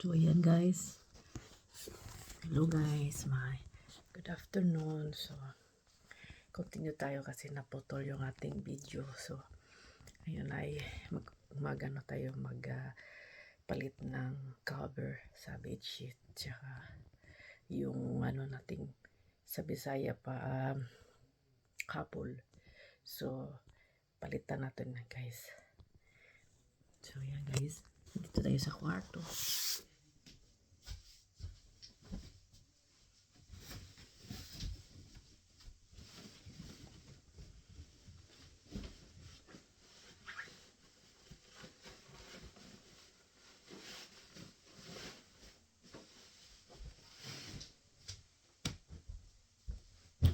So, ayan guys. Hello guys. My good afternoon. So, continue tayo kasi naputol yung ating video. So, ayun ay mag, mag tayo mag ah, palit ng cover sa bedsheet. Tsaka yung ano nating sa Bisaya pa um, couple. So, palitan natin na guys. So, ayan guys. Dito tayo sa kwarto.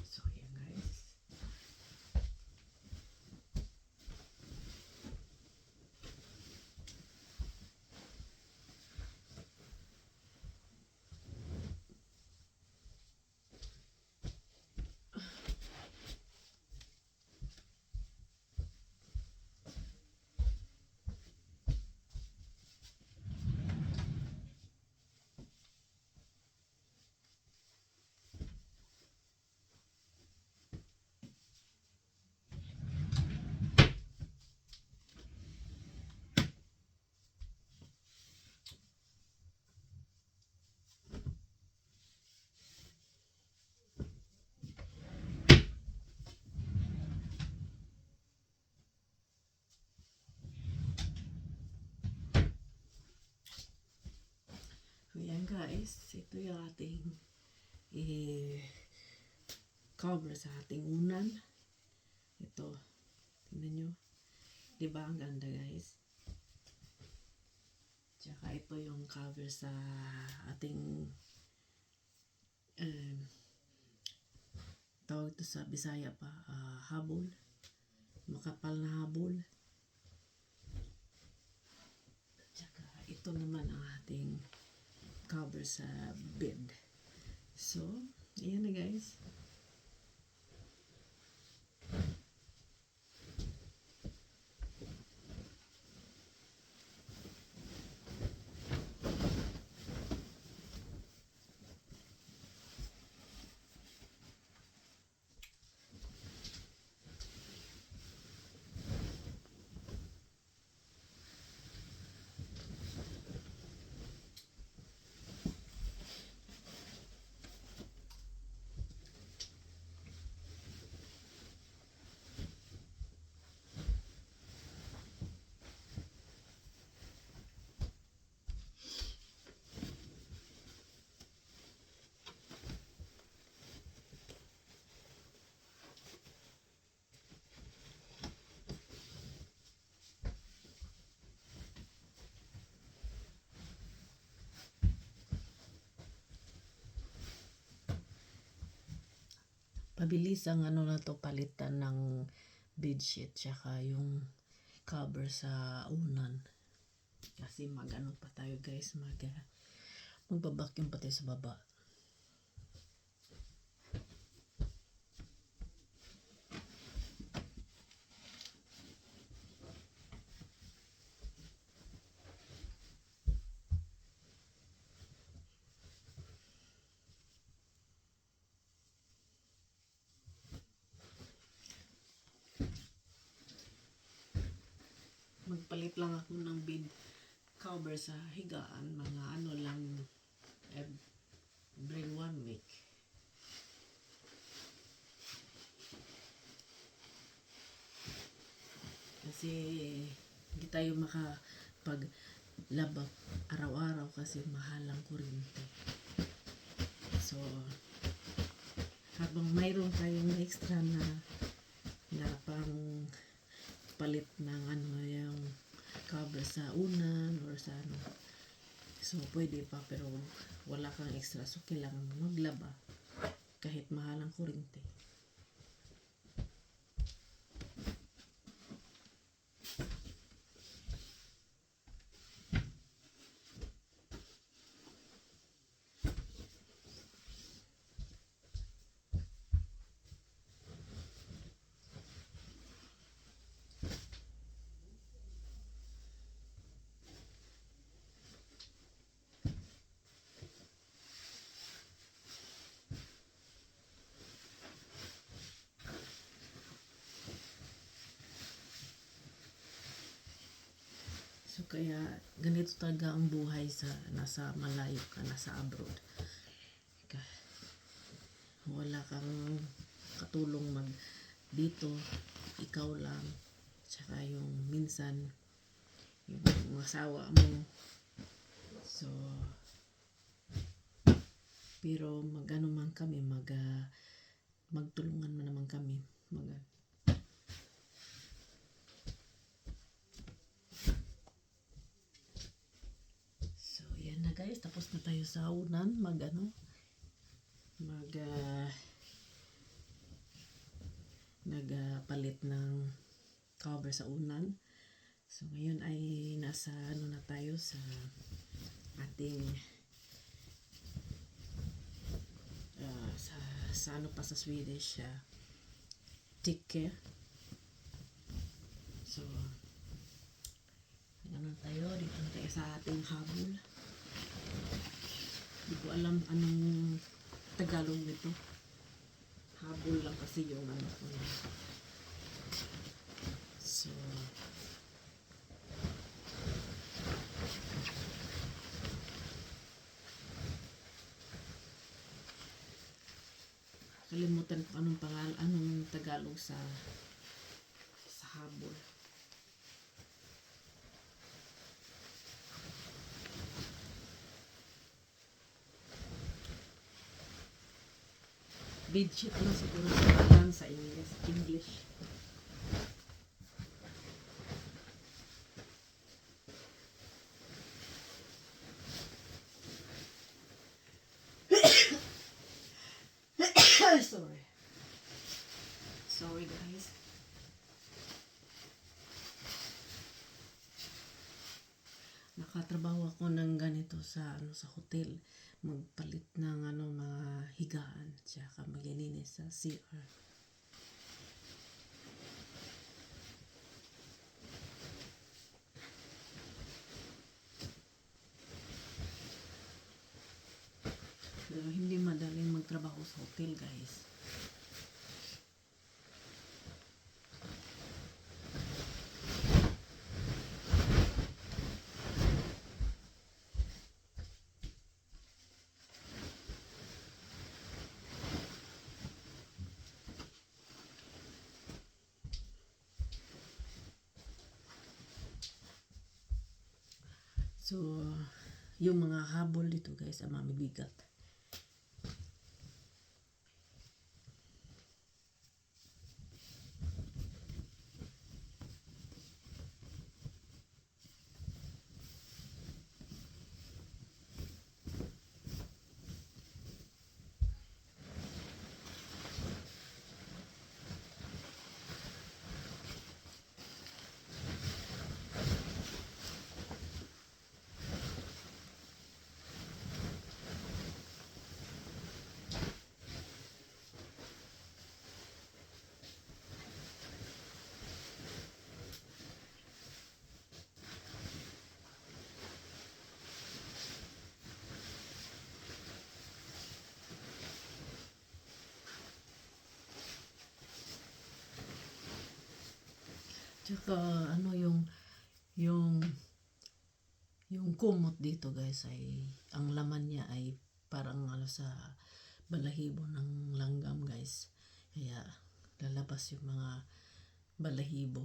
So, ayan guys. So, yan guys, ito yung ating eh, cover sa ating unan. Ito, tingnan nyo. Diba ang ganda guys? Tsaka ito yung cover sa ating um, tawag ito sa Bisaya pa, ah, habol. Makapal na habol. Tsaka ito naman ang ating cover sa bed. So, ayan na guys. Pabilis ang ano na to palitan ng bedsheet tsaka yung cover sa unan. Kasi magano pa tayo guys, mag uh, magbabacuum pa tayo sa baba. Magpalit lang ako ng bed cover sa higaan, mga ano lang every one week. Kasi hindi tayo makapag labak araw-araw kasi mahal ang kuryente. So, habang mayroon tayong extra na na pang palit ng ano yung cover sa unan or sa ano. So, pwede pa pero wala kang extra. So, kailangan maglaba kahit mahal ang kuryente. Kaya ganito talaga ang buhay sa nasa malayo ka, nasa abroad. Wala kang katulong mag dito, ikaw lang. Tsaka yung minsan, yung asawa mo. So, pero magano man kami, mag, ah, magtulungan man naman kami. Mag, yan na guys. Tapos na tayo sa unan. Mag ano? Mag ah, nagpalit ng cover sa unan. So, ngayon ay nasa ano na tayo sa ating ah, sa, sa ano pa sa Swedish uh, tike. So, ano tayo, dito tayo sa ating habol. Hindi ko alam anong Tagalog nito. Habol lang kasi yung ano ko. So, kalimutan ko anong pangal anong Tagalog sa sa habol. Bedsheet lang siguro sa kanan sa English. English. Sorry. Sorry guys. Nakatrabaho ako ng ganito sa ano sa hotel magpalit ng ano mga higaan tsaka maglilinis sa CR. Pero hindi madaling magtrabaho sa hotel guys. So, yung mga habol dito guys, ang mamibigat. Tsaka ano yung yung yung kumot dito guys ay ang laman niya ay parang ano sa balahibo ng langgam guys. Kaya lalabas yung mga balahibo.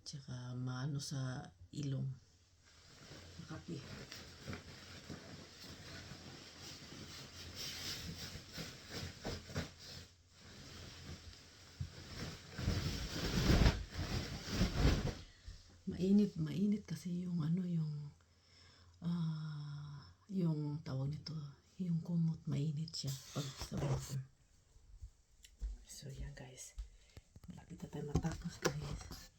Tsaka maano sa ilong. Makapi. Mainit, mainit kasi yung ano yung ah yung tawag nito, yung kumot mainit siya pag sa water. So yeah guys. Malapit na tayo matapos guys.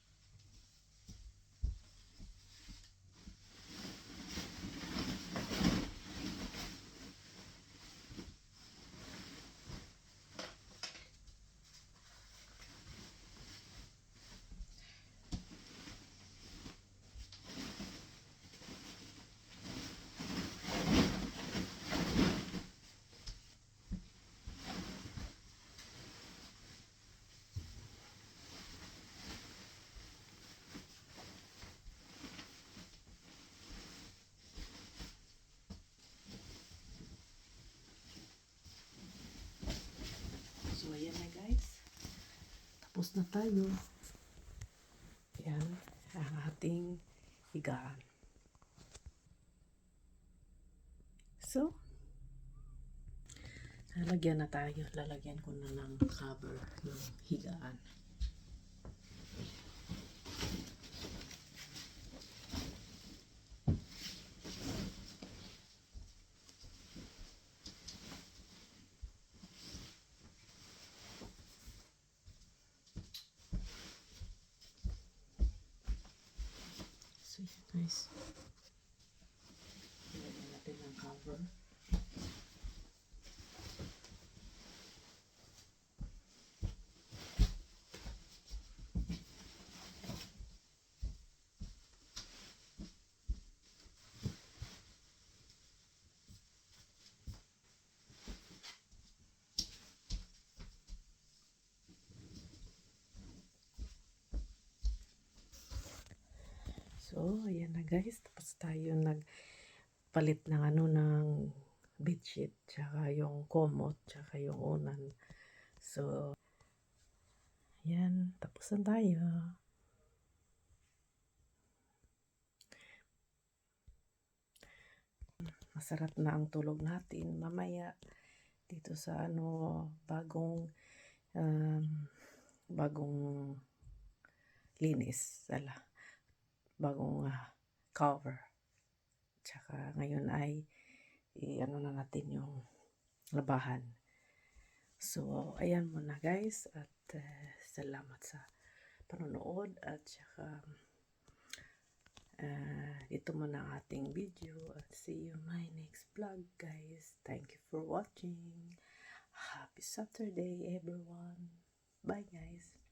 Na tayo. Yan, ang ating higaan. So, lalagyan na tayo. Lalagyan ko na ng cover yung higaan. Guys. Lagyan natin ng cover. So, ayan na guys. Tapos tayo nagpalit ng ano ng bedsheet. Tsaka yung komot. Tsaka yung unan. So, ayan. Tapos na tayo. Masarap na ang tulog natin. Mamaya dito sa ano bagong um, bagong linis. Ala bagong ah, cover. Tsaka ngayon ay i-ano na natin yung labahan. So, ayan muna guys at eh, salamat sa panonood at tsaka uh, ito muna ang ating video at see you my next vlog guys. Thank you for watching. Happy Saturday everyone. Bye guys.